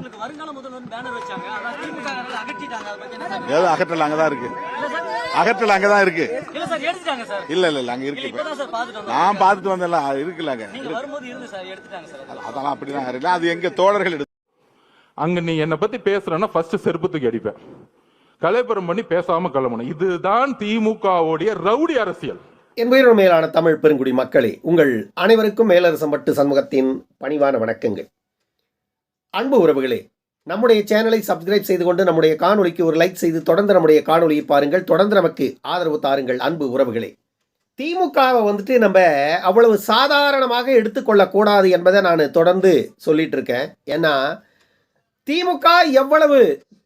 உங்களுக்கு வருங்கால முதல்வர் பேனர் வச்சாங்க. அதான் திமுக காரங்க அகற்றிட்டாங்க. அதை பத்தி என்ன சார் ஏதோ அகற்றல் அங்கதான் இருக்கு. இல்ல சார். அகற்றல் அங்கதான் இருக்கு. இல்ல சார் எடுத்துட்டாங்க சார். இல்ல இல்ல இல்ல அங்க இருக்கு இப்ப. இப்பதான் சார் பாத்துட்டு வந்தோம் நான் பார்த்துட்டு வந்தேன்ல அது இருக்குல்ல அங்க. நீங்க வரும்போது இருந்து சார் எடுத்துட்டாங்க சார். அதெல்லாம் அப்படிதான் இருக்கு அது எங்க தோழர்கள் எடுத்து அங்க நீ என்னை பத்தி பேசுறேன்னா ஃபர்ஸ்ட் செருப்பு தூக்கி அடிப்பேன். கலைப்புறம் பண்ணி பேசாம கிளம்பணும். இதுதான் திமுகவுடைய ரவுடி அரசியல். என்புயிர் மேலான தமிழ் பெருங்குடி மக்களே உங்கள் அனைவருக்கும் மேலரசம் பட்டு சண்முகத்தின் பணிவான வணக்கங்கள். அன்பு உறவுகளே நம்முடைய சேனலை சப்ஸ்கிரைப் செய்து கொண்டு நம்முடைய காணொலிக்கு ஒரு லைக் செய்து தொடர்ந்து நம்முடைய காணொலியை பாருங்கள். தொடர்ந்து நமக்கு ஆதரவு தாருங்கள் அன்பு உறவுகளே. திமுகவை வந்துட்டு நம்ம அவ்வளவு சாதாரணமாக எடுத்துக்கொள்ளக்கூடாது என்பதை நான் தொடர்ந்து சொல்லிட்டு இருக்கேன். ஏன்னா திமுக எவ்வளவு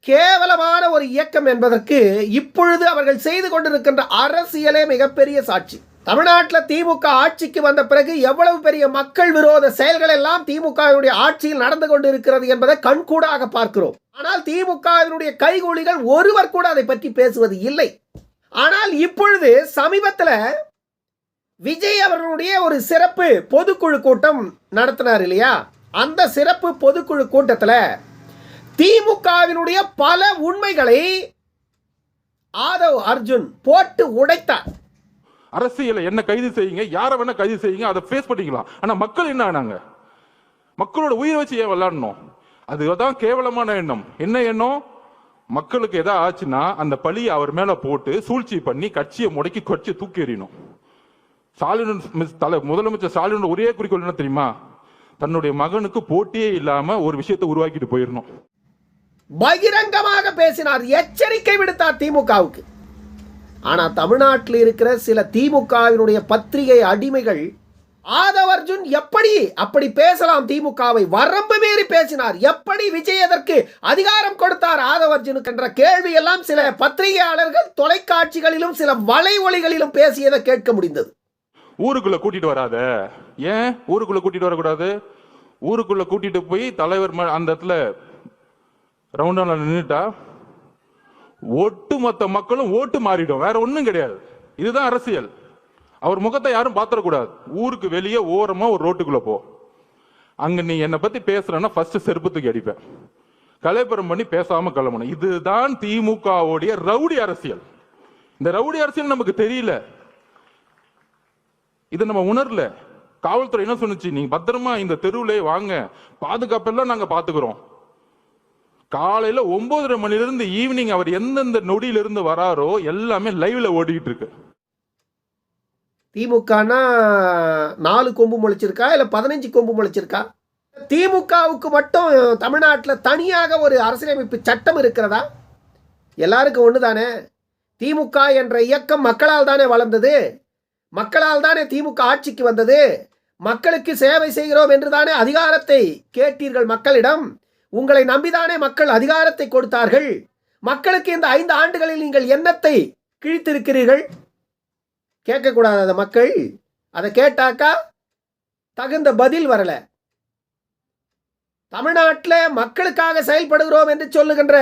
கேவலமான ஒரு இயக்கம் என்பதற்கு இப்பொழுது அவர்கள் செய்து கொண்டிருக்கின்ற அரசியலே மிகப்பெரிய சாட்சி. தமிழ்நாட்டில் திமுக ஆட்சிக்கு வந்த பிறகு எவ்வளவு பெரிய மக்கள் விரோத செயல்கள் எல்லாம் திமுகவினுடைய ஆட்சியில் நடந்து கொண்டு இருக்கிறது என்பதை கண்கூடாக பார்க்கிறோம். ஆனால் திமுகவினுடைய கைகூலிகள் ஒருவர் கூட அதை பற்றி பேசுவது இல்லை. ஆனால் இப்பொழுது சமீபத்தில் விஜய் அவர்களுடைய ஒரு சிறப்பு பொதுக்குழு கூட்டம் நடத்தினார் இல்லையா? அந்த சிறப்பு பொதுக்குழு கூட்டத்தில் திமுகவினுடைய பல உண்மைகளை ஆதவ் அர்ஜுன் போட்டு உடைத்தார். அரசியலை என்ன கைது செய்யுங்க யாரை வேணா கைது செய்யுங்க அதை ஃபேஸ் பண்ணிக்கலாம். ஆனா மக்கள் என்ன ஆனாங்க? மக்களோட உயிரை வச்சு ஏன் விளையாடணும்? அதுதான் கேவலமான எண்ணம். என்ன எண்ணம்? மக்களுக்கு எதா ஆச்சுன்னா அந்த பழியை அவர் மேல போட்டு சூழ்ச்சி பண்ணி கட்சியை முடக்கி கட்சியை தூக்கி எறியணும். ஸ்டாலின் மிஸ் தலை முதலமைச்சர் ஸ்டாலினோட ஒரே குறிக்கோள் என்ன தெரியுமா? தன்னுடைய மகனுக்கு போட்டியே இல்லாம ஒரு விஷயத்தை உருவாக்கிட்டு போயிடணும். பகிரங்கமாக பேசினார். எச்சரிக்கை விடுத்தார் திமுகவுக்கு. ஆனால் தமிழ்நாட்டில் இருக்கிற சில திமுகவினுடைய பத்திரிகை அடிமைகள் ஆதவ் அர்ஜுன் எப்படி அப்படி பேசலாம் திமுகவை? வரம்பு மீறி பேசினார். எப்படி விஜய் அதற்கு அதிகாரம் கொடுத்தார் ஆதவ் அர்ஜுனுக்கு என்ற கேள்வி எல்லாம் சில பத்திரிகையாளர்கள் தொலைக்காட்சிகளிலும் சில வலை ஒளிகளிலும் பேசியதை கேட்க முடிந்தது. ஊருக்குள்ள கூட்டிட்டு வராத. ஏன்? ஊருக்குள்ள கூட்டிட்டு வரக்கூடாது? ஊருக்குள்ள கூட்டிட்டு போய் தலைவர் ம- அந்த இடத்துல ரவுண்டான நின்றுட்டா ஒட்டுமொத்த மக்களும் ஓட்டு மாறிடும். வேற ஒன்றும் கிடையாது. இதுதான் அரசியல். அவர் முகத்தை யாரும் பாத்திரக்கூடாது ஊருக்கு வெளியே ஓரமா ஒரு ரோட்டுக்குள்ள போ. அங்க நீ என்னை பத்தி பேசுறேன்னா ஃபர்ஸ்ட் செருப்பு தூக்கி அடிப்பேன். கலைப்புறம் பண்ணி பேசாம கிளம்பணும். இதுதான் திமுகவுடைய ரவுடி அரசியல். இந்த ரவுடி அரசியல் நமக்கு தெரியல. இதை நம்ம உணரல. காவல்துறை என்ன சொன்னுச்சு? நீங்க பத்திரமா இந்த தெருவிலே வாங்க. பாதுகாப்பெல்லாம் நாங்க பாத்துக்கிறோம். காலையில ஒன்பதரை மணிலிருந்து ஈவினிங் அவர் எந்தெந்த நொடியிலிருந்து வராரோ எல்லாமே லைவ்ல ஓடிக்கிட்டு இருக்கு. திமுகனா நாலு கொம்பு முளைச்சிருக்கா இல்லை பதினஞ்சு கொம்பு முளைச்சிருக்கா? திமுகவுக்கு மட்டும் தமிழ்நாட்டில் தனியாக ஒரு அரசியலமைப்பு சட்டம் இருக்கிறதா? எல்லாருக்கும் ஒன்று தானே திமுக என்ற இயக்கம் மக்களால் தானே வளர்ந்தது? மக்களால் தானே திமுக ஆட்சிக்கு வந்தது? மக்களுக்கு சேவை செய்கிறோம் என்று தானே அதிகாரத்தை கேட்டீர்கள் மக்களிடம்? உங்களை நம்பிதானே மக்கள் அதிகாரத்தை கொடுத்தார்கள்? மக்களுக்கு இந்த ஐந்து ஆண்டுகளில் நீங்கள் என்னத்தை கிழித்திருக்கிறீர்கள்? கேட்கக்கூடாது அந்த மக்கள் அதை கேட்டாக்கா தகுந்த பதில் வரல. தமிழ்நாட்டில் மக்களுக்காக செயல்படுகிறோம் என்று சொல்லுகின்ற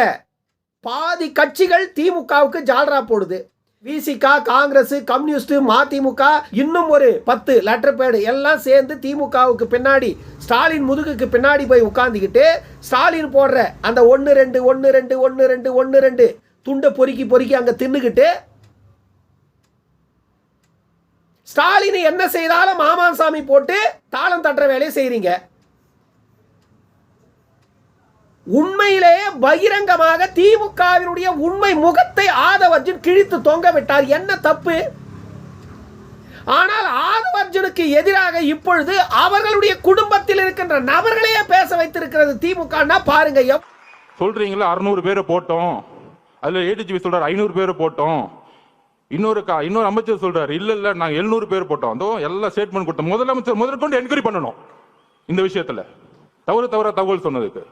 பாதி கட்சிகள் திமுகவுக்கு ஜால்ரா போடுது. விசிகா காங்கிரஸ் கம்யூனிஸ்ட் மதிமுக இன்னும் ஒரு பத்து லெட்டர் பேடு எல்லாம் சேர்ந்து திமுகவுக்கு பின்னாடி ஸ்டாலின் முதுகுக்கு பின்னாடி போய் உட்காந்துக்கிட்டு ஸ்டாலின் போடுற அந்த ஒன்று ரெண்டு ஒன்று ரெண்டு ஒன்று ரெண்டு ஒன்று ரெண்டு துண்டை பொறுக்கி பொறுக்கி அங்கே தின்னுக்கிட்டு ஸ்டாலின் என்ன செய்தாலும் மாமாசாமி போட்டு தாளம் தட்டுற வேலையை செய்கிறீங்க உண்மையிலேயே பகிரங்கமாக திமுகவினுடைய உண்மை முகத்தை ஆதவர்ஜன் கிழித்து தொங்க விட்டார். என்ன தப்பு? ஆனால் ஆதவர்ஜனுக்கு எதிராக இப்பொழுது அவர்களுடைய குடும்பத்தில் இருக்கின்ற நபர்களையே பேச வைத்திருக்கிறது திமுகன்னா பாருங்க. சொல்றீங்களா? அறுநூறு பேரை போட்டோம். அதுல ஏடிஜிபி சொல்றாரு ஐநூறு பேரை போட்டோம். இன்னொரு கா- இன்னொரு அமைச்சர் சொல்றாரு இல்ல இல்ல நாங்க எழுநூறு பேர் போட்டோம். அதோ எல்லாம் ஸ்டேட்மெண்ட் கொடுத்தோம் முதலமைச்சர் முதற்கொண்டு என்கொயரி பண்ணணும் இந்த விஷயத்துல. தவறு தவற தகவல் சொன்னதுக்கு.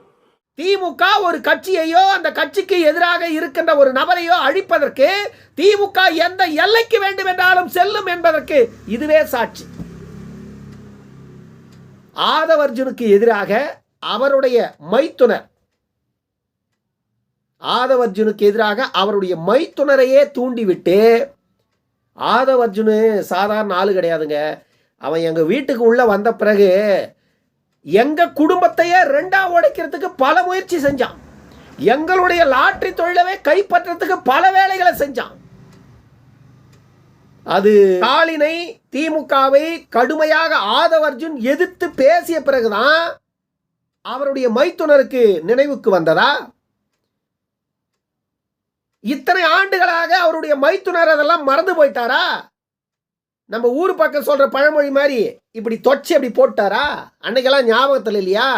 திமுக ஒரு கட்சியையோ அந்த கட்சிக்கு எதிராக இருக்கின்ற ஒரு நபரையோ அழிப்பதற்கு திமுக எந்த எல்லைக்கு வேண்டும் என்றாலும் செல்லும் என்பதற்கு இதுவே சாட்சி. ஆதவர்ஜுனுக்கு எதிராக அவருடைய மைத்துனர் ஆதவர்ஜுனுக்கு எதிராக அவருடைய மைத்துனரையே தூண்டிவிட்டு ஆதவர்ஜுனு சாதாரண ஆளு கிடையாதுங்க. அவன் எங்கள் வீட்டுக்கு உள்ளே வந்த பிறகு எங்க குடும்பத்தையே ரெண்டா உடைக்கிறதுக்கு பல முயற்சி செஞ்சான். எங்களுடைய லாட்ரி தொழிலவே கைப்பற்றத்துக்கு பல வேலைகளை செஞ்சான். அது ஸ்டாலினை திமுகவை கடுமையாக ஆதவர்ஜுன் எதிர்த்து பேசிய பிறகுதான் அவருடைய மைத்துனருக்கு நினைவுக்கு வந்ததா? இத்தனை ஆண்டுகளாக அவருடைய மைத்துனர் அதெல்லாம் மறந்து போயிட்டாரா? நம்ம ஊர் பக்கம் சொல்கிற பழமொழி மாதிரி இப்படி தொச்சி அப்படி போட்டாரா? அன்னைக்கெல்லாம் ஞாபகத்தில் இல்லையா?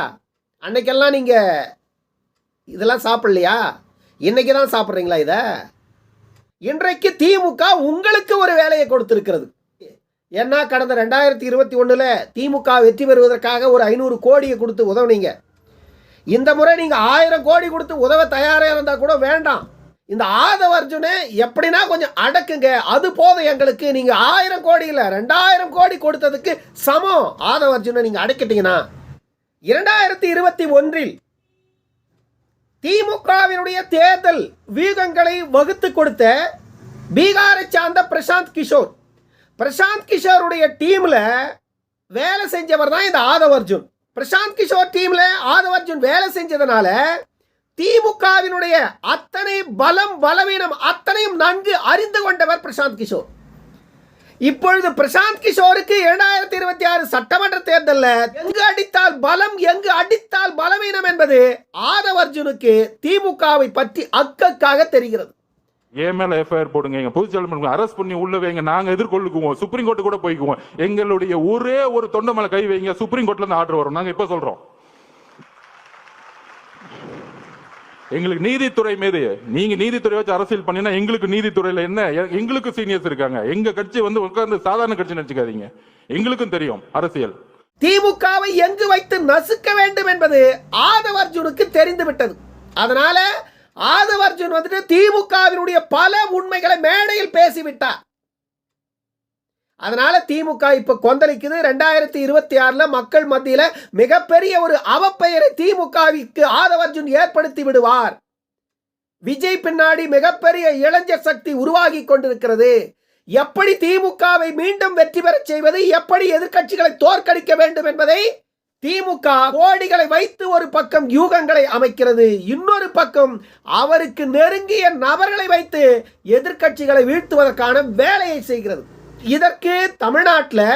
அன்னைக்கெல்லாம் நீங்கள் இதெல்லாம் சாப்பிட்லையா? இன்றைக்கி தான் சாப்பிட்றீங்களா இதை? இன்றைக்கு திமுக உங்களுக்கு ஒரு வேலையை கொடுத்துருக்கிறது. ஏன்னா கடந்த ரெண்டாயிரத்தி இருபத்தி ஒன்றில் திமுக வெற்றி பெறுவதற்காக ஒரு ஐநூறு கோடியை கொடுத்து உதவுனீங்க. இந்த முறை நீங்கள் ஆயிரம் கோடி கொடுத்து உதவ தயாராக இருந்தால் கூட வேண்டாம். இந்த ஆதவ அர்ஜுனை எப்படின்னா கொஞ்சம் அடக்குங்க. அது போதும் எங்களுக்கு. நீங்க ஆயிரம் கோடி இல்ல ரெண்டாயிரம் கோடி கொடுத்ததுக்கு சமம். ஆதவ அர்ஜுனை நீங்க அடக்கிட்டீங்கன்னா. இரண்டாயிரத்தி இருபத்தி ஒன்றில் திமுகவினுடைய தேர்தல் வியூகங்களை வகுத்து கொடுத்த பீகாரை சார்ந்த பிரசாந்த் கிஷோர். பிரசாந்த் கிஷோருடைய டீம்ல வேலை செஞ்சவர் தான் இந்த ஆதவ் அர்ஜுன். பிரசாந்த் கிஷோர் டீம்ல ஆதவ் அர்ஜுன் வேலை செஞ்சதுனால திமுகவினுடைய அத்தனை பலம் பலவீனம் அத்தனையும் நன்கு அறிந்து கொண்டவர் பிரசாந்த் கிஷோர். இப்பொழுது பிரசாந்த் கிஷோருக்கு இரண்டாயிரத்தி இருபத்தி ஆறு சட்டமன்ற தேர்தலில் எங்கு அடித்தால் பலம் எங்கு அடித்தால் பலவீனம் என்பது ஆதவ அர்ஜுனுக்கு திமுகவை பற்றி அக்கக்காக தெரிகிறது. ஏ மேல எஃப்ஐஆர் போடுங்க எங்க பொதுச்செயலாளர் அரெஸ்ட் பண்ணி உள்ள வைங்க நாங்க எதிர்கொள்ளுக்குவோம் சுப்ரீம் கோர்ட்டு கூட போய்க்குவோம். எங்களுடைய ஒரே ஒரு தொண்டை மேல கை வைங்க சுப்ரீம் கோர்ட்ல இருந்து ஆர்டர் வரும் நாங்க இப்ப சொல்றோம். எங்களுக்கு நீதித்துறை மீது நீங்க நீதித்துறை வச்சு அரசியல் பண்ணினா எங்களுக்கு நீதித்துறையில என்ன? எங்களுக்கு சீனியர்ஸ் இருக்காங்க. எங்க கட்சி வந்து உட்கார்ந்து சாதாரண கட்சி நினைச்சுக்காதீங்க. எங்களுக்கும் தெரியும் அரசியல். திமுகவை எங்கு வைத்து நசுக்க வேண்டும் என்பது ஆதவர்ஜுனுக்கு தெரிந்துவிட்டது தெரிந்து விட்டது. அதனால ஆதவர்ஜுன் வந்துட்டு திமுகவினுடைய பல உண்மைகளை மேடையில் பேசிவிட்டார். அதனால திமுக இப்ப கொந்தளிக்குது. ரெண்டாயிரத்தி இருபத்தி ஆறுல மக்கள் மத்தியில மிகப்பெரிய ஒரு அவப்பெயரை திமுகவிற்கு ஆதவர்ஜுன் ஏற்படுத்தி விடுவார். விஜய் பின்னாடி மிகப்பெரிய இளைஞர் சக்தி உருவாகி கொண்டிருக்கிறது. எப்படி திமுகவை மீண்டும் வெற்றி பெறச் செய்வது? எப்படி எதிர்க்கட்சிகளை தோற்கடிக்க வேண்டும் என்பதை திமுக கோடிகளை வைத்து ஒரு பக்கம் யூகங்களை அமைக்கிறது. இன்னொரு பக்கம் அவருக்கு நெருங்கிய நபர்களை வைத்து எதிர்க்கட்சிகளை வீழ்த்துவதற்கான வேலையை செய்கிறது. இதற்கு தமிழ்நாட்டில்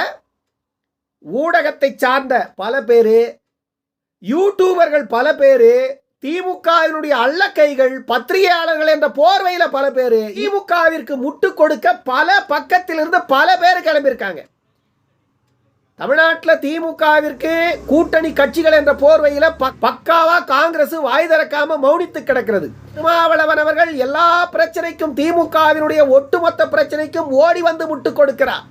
ஊடகத்தை சார்ந்த பல பேர் யூடியூபர்கள் பல பேர் திமுகவினுடைய அல்லக்கைகள் பத்திரிகையாளர்கள் என்ற போர்வையில் பல பேர் திமுகவிற்கு முட்டு கொடுக்க பல பக்கத்திலிருந்து பல பேர் கிளம்பியிருக்காங்க. தமிழ்நாட்டில் திமுகவிற்கு கூட்டணி கட்சிகள் என்ற போர்வையில் பக்காவா காங்கிரஸ் வாய் திறக்காம மௌனித்து கிடக்கிறது. திருமாவளவன் அவர்கள் எல்லா பிரச்சனைக்கும் திமுகவினுடைய ஒட்டுமொத்த பிரச்சனைக்கும் ஓடி வந்து முட்டு கொடுக்கிறார்.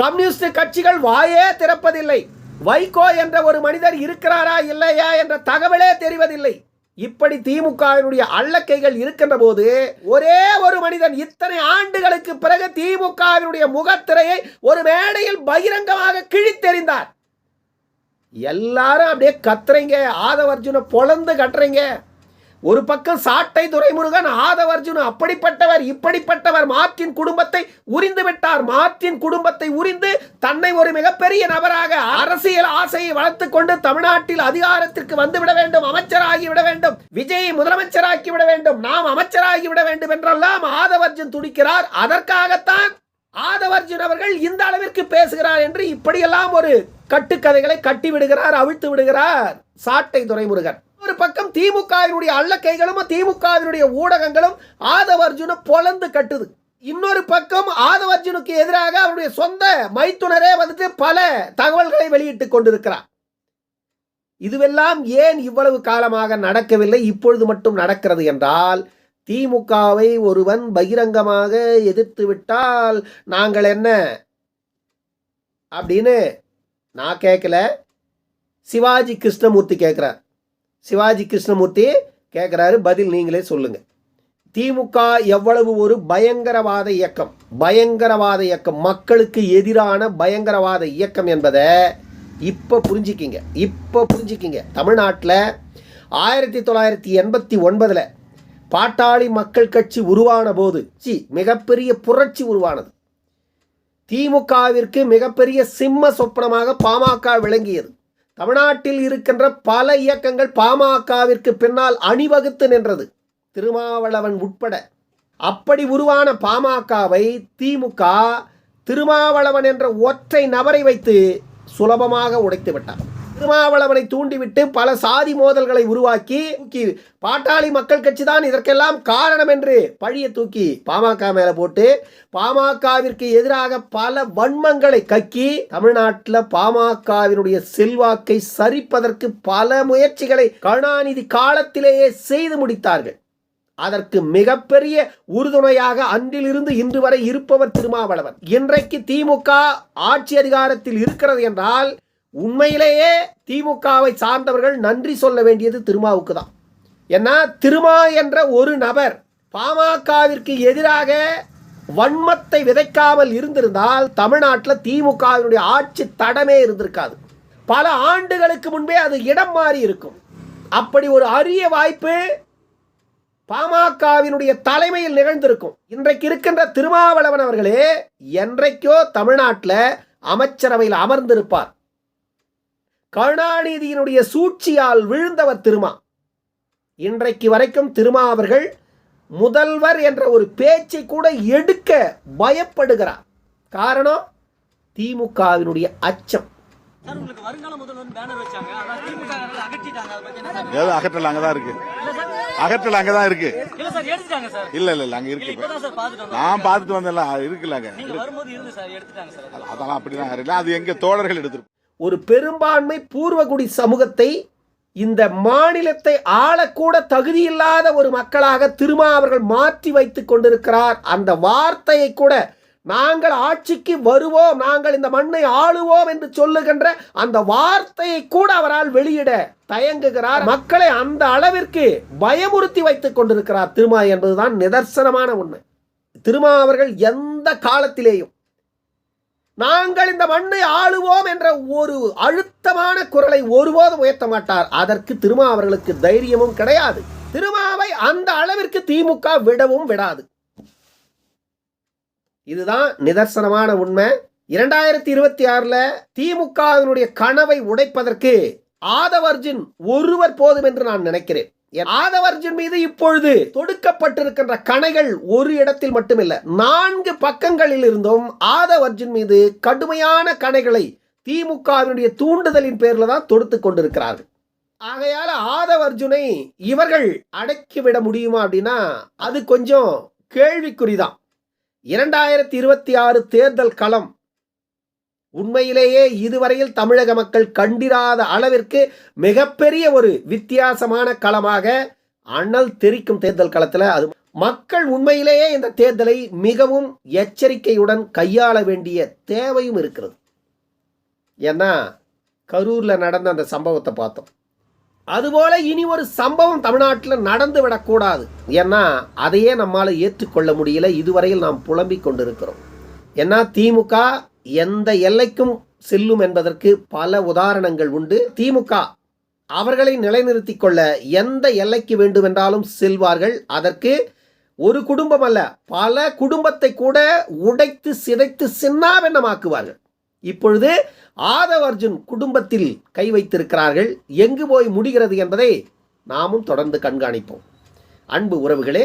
கம்யூனிஸ்ட் கட்சிகள் வாயே திறப்பதில்லை. வைகோ என்ற ஒரு மனிதர் இருக்கிறாரா இல்லையா என்ற தகவலே தெரிவதில்லை. இப்படி திமுகவினுடைய அள்ளக்கைகள் இருக்கின்ற போது ஒரே ஒரு மனிதன் இத்தனை ஆண்டுகளுக்கு பிறகு திமுகவினுடைய முகத்திரையை ஒரு மேடையில் பகிரங்கமாக கிழித்தெறிந்தார். எல்லாரும் அப்படியே கத்துறீங்க ஆதவர்ஜுனை பொழந்து கட்டுறீங்க. ஒரு பக்கம் சாட்டை துரைமுருகன் ஆதவர்ஜுன் அப்படிப்பட்டவர் இப்படிப்பட்டவர் மார்ட்டின் குடும்பத்தை உரிந்து விட்டார். மார்ட்டின் குடும்பத்தை உரிந்து தன்னை ஒரு மிகப்பெரிய நபராக அரசியல் ஆசையை வளர்த்து கொண்டு தமிழ்நாட்டில் அதிகாரத்திற்கு வந்துவிட வேண்டும் அமைச்சராகி விட வேண்டும் விஜய் முதலமைச்சராக்கி விட வேண்டும் நாம் அமைச்சராகி விட வேண்டும் என்றெல்லாம் ஆதவர்ஜுன் துடிக்கிறார். அதற்காகத்தான் ஆதவர்ஜுன் அவர்கள் இந்த அளவிற்கு பேசுகிறார் என்று இப்படியெல்லாம் ஒரு கட்டுக்கதைகளை கட்டி விடுகிறார் அவிழ்த்து விடுகிறார் சாட்டை துரைமுருகன். ஒரு பக்கம் திமுகவினுடைய அல்லக்கைகளும் திமுகவினுடைய ஊடகங்களும் ஆதவர்ஜுன பொலந்து கட்டுது. இன்னொரு பக்கம் ஆதவர்ஜுனுக்கு எதிராக அவருடைய சொந்த மைத்துனரே வந்துட்டு பல தகவல்களை வெளியிட்டுக் கொண்டிருக்கிறார். இதுவெல்லாம் ஏன் இவ்வளவு காலமாக நடக்கவில்லை? இப்பொழுது மட்டும் நடக்கிறது என்றால் திமுகவை ஒருவன் பகிரங்கமாக எதிர்த்து விட்டால் நாங்கள் என்ன? அப்படின்னு நான் கேட்கல. சிவாஜி கிருஷ்ணமூர்த்தி கேட்குறார். சிவாஜி கிருஷ்ணமூர்த்தி கேட்குறாரு பதில் நீங்களே சொல்லுங்க. திமுக எவ்வளவு ஒரு பயங்கரவாத இயக்கம் பயங்கரவாத இயக்கம் மக்களுக்கு எதிரான பயங்கரவாத இயக்கம் என்பதை இப்போ புரிஞ்சுக்கிங்க இப்போ புரிஞ்சுக்கிங்க. தமிழ்நாட்டில் ஆயிரத்தி தொள்ளாயிரத்தி எண்பத்தி ஒன்பதில் பாட்டாளி மக்கள் கட்சி உருவான போது சி மிகப்பெரிய புரட்சி உருவானது. திமுகவிற்கு மிகப்பெரிய சிம்ம சொப்பனமாக பாமக விளங்கியது. தமிழ்நாட்டில் இருக்கின்ற பல இயக்கங்கள் பாமகவிற்கு பின்னால் அணிவகுத்து நின்றது. திருமாவளவன் உட்பட. அப்படி உருவான பாமகவை திமுக திருமாவளவன் என்ற ஒற்றை நபரை வைத்து சுலபமாக உடைத்து விட்டார். திருமாவளவனை தூண்டிவிட்டு பல சாதி மோதல்களை உருவாக்கி தூக்கி பாட்டாளி மக்கள் கட்சி தான் இதற்கெல்லாம் காரணம் என்று பழிய தூக்கி பாமக மேல போட்டு பாமகவிற்கு எதிராக பல வன்மங்களை கக்கி தமிழ்நாட்டில் பாமகவினுடைய செல்வாக்கை சரிப்பதற்கு பல முயற்சிகளை கருணாநிதி காலத்திலேயே செய்து முடித்தார்கள். அதற்கு மிகப்பெரிய உறுதுணையாக அன்றிலிருந்து இன்று வரை இருப்பவர் திருமாவளவன். இன்றைக்கு திமுக ஆட்சி அதிகாரத்தில் இருக்கிறது என்றால் உண்மையிலேயே திமுகவை சார்ந்தவர்கள் நன்றி சொல்ல வேண்டியது திருமாவுக்கு தான் ஏன்னா திருமா என்ற ஒரு நபர் பாமகவிற்கு எதிராக வன்மத்தை விதைக்காமல் இருந்திருந்தால் தமிழ்நாட்டில் திமுகவினுடைய ஆட்சி தடமே இருந்திருக்காது. பல ஆண்டுகளுக்கு முன்பே அது இடம் மாறி இருக்கும். அப்படி ஒரு அரிய வாய்ப்பு பாமகவினுடைய தலைமையில் நிகழ்ந்திருக்கும். இன்றைக்கு இருக்கின்ற திருமாவளவன் அவர்களே என்றைக்கோ தமிழ்நாட்டில் அமைச்சரவையில் அமர்ந்திருப்பார். கருணாநிதியினுடைய சூழ்ச்சியால் விழுந்தவர் திருமா. இன்றைக்கு வரைக்கும் திருமா அவர்கள் முதல்வர் என்ற ஒரு பேச்சை கூட எடுக்க பயப்படுகிறார். காரணம் திமுகவினுடைய அச்சம். சார் உங்களுக்கு வருங்கால முதல்வர் பேனர் வச்சாங்க. அதான் திமுக காரர்கள் அகற்றிட்டாங்க. அதை பத்தி என்ன சார்? ஏதோ அகற்றல் அங்கதான் இருக்கு. அகற்றல் அங்கதான் இருக்கு. இல்ல சார் எடுத்துட்டாங்க சார். இல்ல அங்க இருக்கு. பாத்துட்டு நான் எடுத்துட்டாங்க சார். அது. அதெல்லாம் அப்படிதான். இருக்கு அது எங்க தோழர்கள் எடுத்திருப்போம் ஒரு பெரும்பான்மை பூர்வகுடி சமூகத்தை இந்த மாநிலத்தை ஆளக்கூட தகுதியில்லாத ஒரு மக்களாக திருமா அவர்கள் மாற்றி வைத்து கொண்டிருக்கிறார். அந்த வார்த்தையை கூட நாங்கள் ஆட்சிக்கு வருவோம் நாங்கள் இந்த மண்ணை ஆளுவோம் என்று சொல்லுகின்ற அந்த வார்த்தையை கூட அவரால் வெளியிட தயங்குகிறார். மக்களை அந்த அளவிற்கு பயமுறுத்தி வைத்துக் கொண்டிருக்கிறார் திருமா என்பதுதான் நிதர்சனமான உண்மை. திருமா அவர்கள் எந்த காலத்திலேயும் நாங்கள் இந்த மண்ணை ஆளுவோம் என்ற ஒரு அழுத்தமான குரலை ஒருபோதும் உயர்த்த மாட்டார். அதற்கு திருமா அவர்களுக்கு தைரியமும் கிடையாது. திருமாவை அந்த அளவிற்கு திமுக விடவும் விடாது. இதுதான் நிதர்சனமான உண்மை. இரண்டாயிரத்தி இருபத்தி ஆறுல திமுகவினுடைய கனவை உடைப்பதற்கு ஆதவர்ஜின் ஒருவர் போதும் என்று நான் நினைக்கிறேன். ஆதவர்ஜுன் மீது இப்பொழுது தொடுக்கப்பட்டிருக்கின்ற கணைகள் ஒரு இடத்தில் மட்டுமில்ல நான்கு பக்கங்களில் இருந்தும் ஆதவர்ஜின் மீது கடுமையான கணைகளை திமுகவினுடைய தூண்டுதலின் பேரில் தான் தொடுத்து கொண்டிருக்கிறார்கள். ஆகையால ஆதவர்ஜுனை இவர்கள் அடக்கிவிட முடியுமா அப்படின்னா அது கொஞ்சம் கேள்விக்குறிதான். இரண்டாயிரத்தி இருபத்தி ஆறு தேர்தல் களம் உண்மையிலேயே இதுவரையில் தமிழக மக்கள் கண்டிராத அளவிற்கு மிகப்பெரிய ஒரு வித்தியாசமான களமாக அனல் தெரிக்கும் தேர்தல் களத்தில் அது மக்கள் உண்மையிலேயே இந்த தேர்தலை மிகவும் எச்சரிக்கையுடன் கையாள வேண்டிய தேவையும் இருக்கிறது. ஏன்னா கரூரில் நடந்த அந்த சம்பவத்தை பார்த்தோம். அதுபோல இனி ஒரு சம்பவம் தமிழ்நாட்டில் நடந்து விடக்கூடாது. ஏன்னா அதையே நம்மால் ஏற்றுக்கொள்ள முடியல. இதுவரையில் நாம் புலம்பிக் கொண்டிருக்கிறோம். ஏன்னா திமுக எந்த எல்லைக்கும் செல்லும் என்பதற்கு பல உதாரணங்கள் உண்டு. திமுக அவர்களை நிலைநிறுத்திக் கொள்ள எந்த எல்லைக்கு வேண்டுமென்றாலும் செல்வார்கள். அதற்கு ஒரு குடும்பம் அல்ல பல குடும்பத்தை கூட உடைத்து சிதைத்து சின்னாபின்னமாக்குவார்கள் இப்பொழுது ஆதவ அர்ஜுன் குடும்பத்தில் கை வைத்திருக்கிறார்கள். எங்கு போய் முடிகிறது என்பதை நாமும் தொடர்ந்து கண்காணிப்போம். அன்பு உறவுகளே